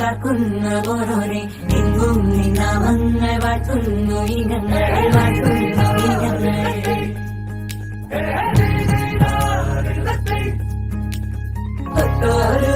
കാക്കുന്ന ഓരോരെ എങ്ങും നിന്നാമങ്ങൾ വാഴ്ത്തുന്നു ഇനങ്ങൾ വാഴ്ത്തുന്നു ഇനങ്ങൾ. ഒട്ടോരു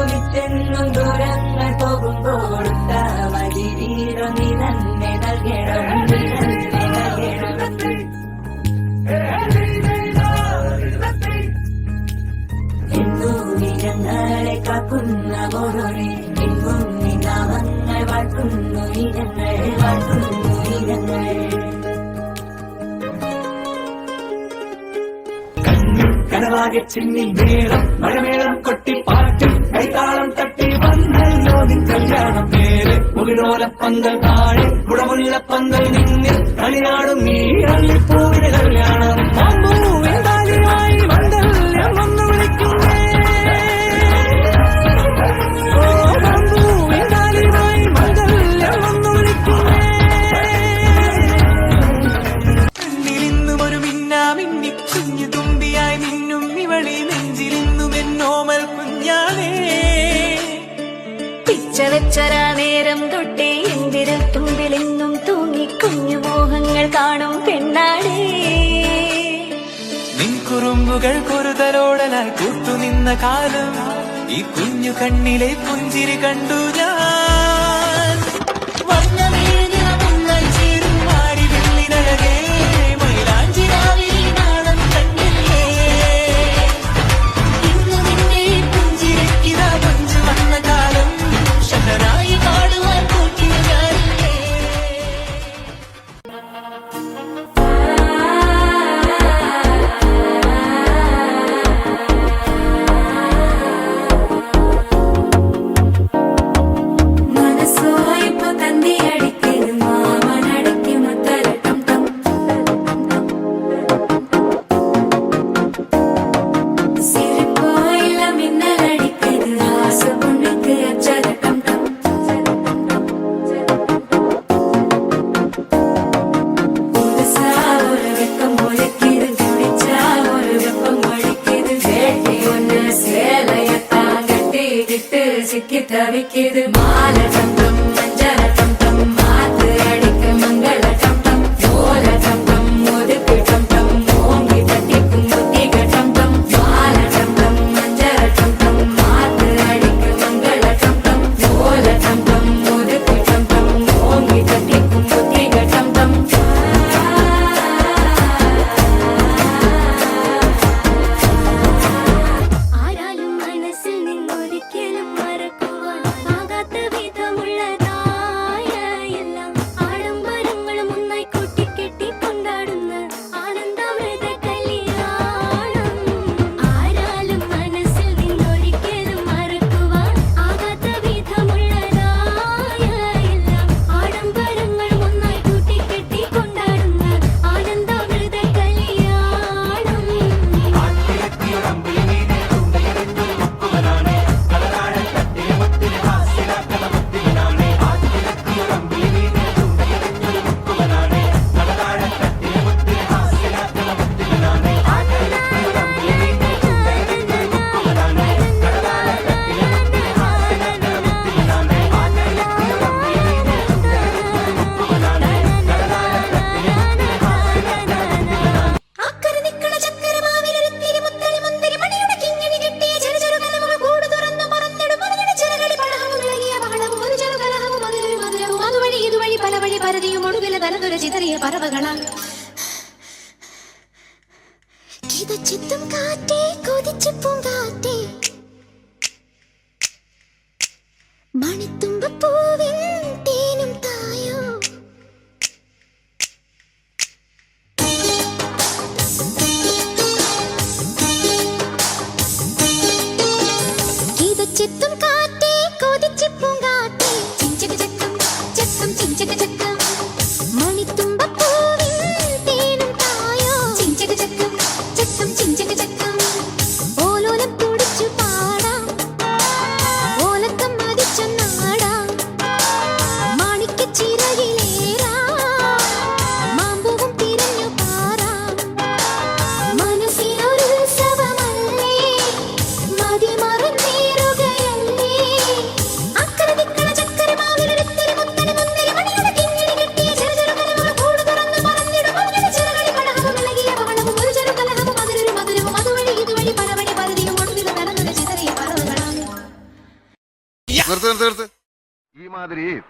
கனவாக சின்னி மேளம் மழமேளம் கொட்டி பாட்டு கைத்தாளம் தட்டி வந்த யோகின் கல்யாணம் பேரு முகிலோல பந்தல் தாழி குடமுள்ள பந்தல் நின்று களியாடும் நீ அள்ளி போவிட கல்யாணம் പൊരുതലോടെ ഞാൻ കൂത്തുനിന്ന കാലം ഈ കുഞ്ഞു കണ്ണിലെ പുഞ്ചിരി കണ്ടു ഞാൻ.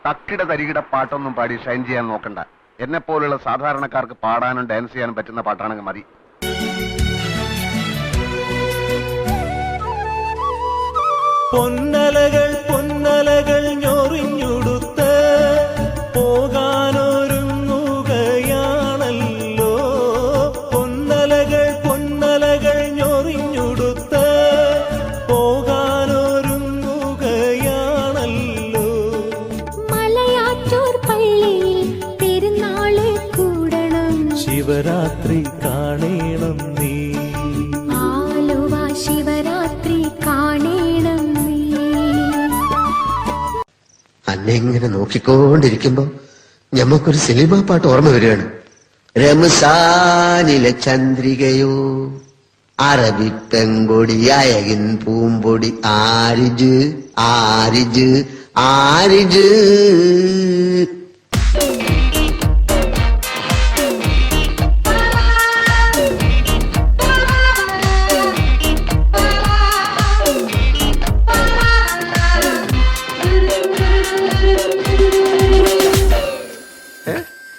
തക്കിട തരികിട പാട്ടൊന്നും പാടി ഷൈൻ ചെയ്യാൻ നോക്കണ്ട. എന്നെ പോലുള്ള സാധാരണക്കാർക്ക് പാടാനും ഡാൻസ് ചെയ്യാനും പറ്റുന്ന പാട്ടാണെങ്കിൽ മതി. പൊന്നലകൾ പൊന്നലകൾ ഞൊറിഞ്ഞുടുത്ത് ശിവരാത്രി കാണേണം നീ. ആലുവ ശിവരാത്രി കാണേണം നീ. അന്നെ ഇങ്ങനെ നോക്കിക്കൊണ്ടിരിക്കുമ്പോ ഞമ്മക്കൊരു സിനിമാ പാട്ട് ഓർമ്മ വരികയാണ്. രമസാനിലെ ചന്ദ്രികയോ അറബി പെങ്കൊടി അയകിൻ പൂമ്പൊടി ആരിജ് ആരിജ് ആരിജ്.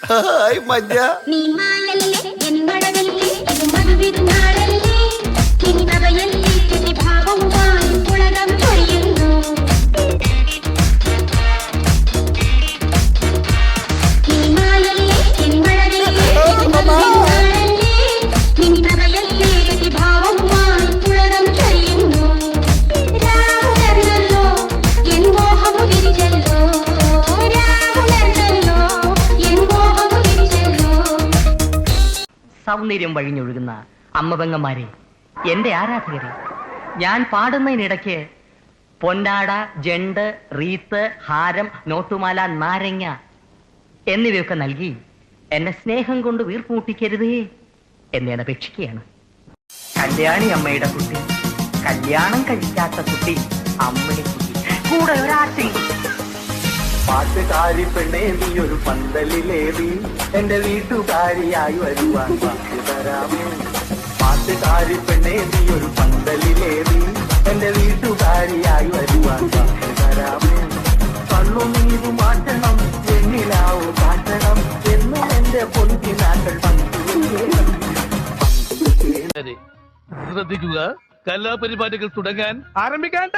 നീ മാലല്ലേ എൻ മഴവല്ലേ ഇത് മധുവിരുന്നാളല്ലേ കിനി നവയല്ലേ സൗന്ദര്യം വഴിഞ്ഞൊഴുകുന്ന അമ്മപെങ്ങന്മാരെ എന്റെ ആരാധകരെ ഞാൻ പാടുന്നതിനിടയ്ക്ക് പൊന്നാട ജണ്ട് റീത്ത് ഹാരം നോട്ടുമാല നാരങ്ങ എന്നിവയൊക്കെ നൽകി എന്നെ സ്നേഹം കൊണ്ട് വീർപ്പൂട്ടിക്കരുതേ എന്ന് ഞാൻ അപേക്ഷിക്കുകയാണ് കല്യാണി അമ്മയുടെ കുട്ടി കല്യാണം കഴിക്കാത്ത കുട്ടി അമ്മയുടെ കുട്ടി. കൂടെ ഒരാട്ടിൻ പാട്ടുകാരി പെണ്ണേ നീ ഒരു പന്തലിലേവി എന്റെ വീട്ടുകാരിയായി വരുവാൻ വാക്ക് തരാമേ? പാട്ടുകാരി പെണ്ണേ നീ ഒരു പന്തലിലേവി എന്റെ വീട്ടുകാരിയായി വരുവാൻ വാക്ക് കണ്ണു നീതു മാറ്റണം എന്നിലാവും കാട്ടണം? എന്നും എന്റെ പൊന്തിനാക്കൾ ശ്രദ്ധിക്കുക കലാപരിപാടികൾ തുടങ്ങാൻ ആരംഭിക്കാൻ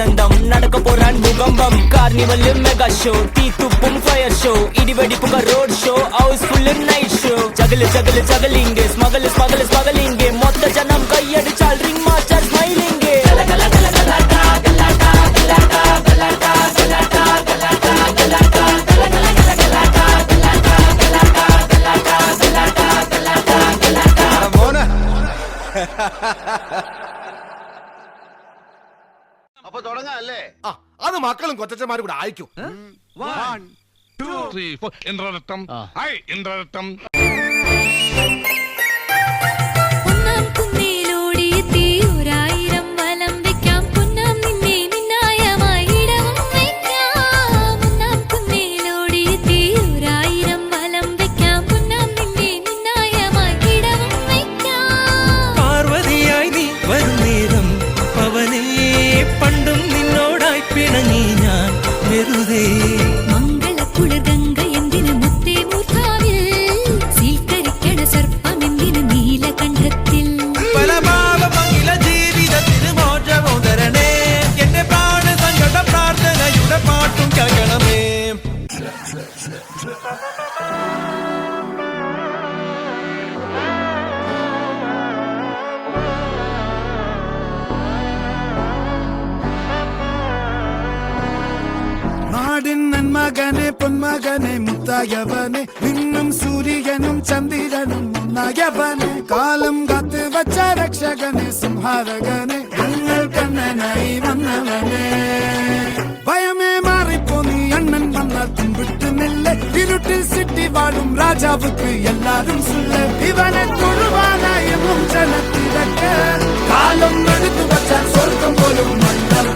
ആനന്ദം നടക്ക പോരാൻ ഭൂകമ്പം കാർണിവൽ മെഗാ ഷോ തീത്തുപ്പും fire show ഇടിവെടിപ്പുക road show house full night show ചകൽ ചകൽ ചകലിംഗ് സ്മഗൽ സ്മഗൽ മക്കളും കൊച്ചന്മാരും കൂടെ അയക്കും. ഹായ് ഇന്ദ്രരത്തം ഒന്നാം നാടിൻ നന്മകനെ പൊന്മകനെ മുത്തായവനെ നിന്നും സൂര്യനും ചന്ദ്രനും ഒന്നായവനെ കാലം കാത്ത് വച്ച രക്ഷകനെ സംഹാരകനെ ഞങ്ങൾ കണ്ണനായി വന്നവനെ. ராஜாவுக்கு எல்லாரும் சொல்ல இவனை தொழுவானாயமும் ஜனத்திடக்க? காலம் எடுத்து வச்சான் சொர்க்கம் போலும் மன்னர்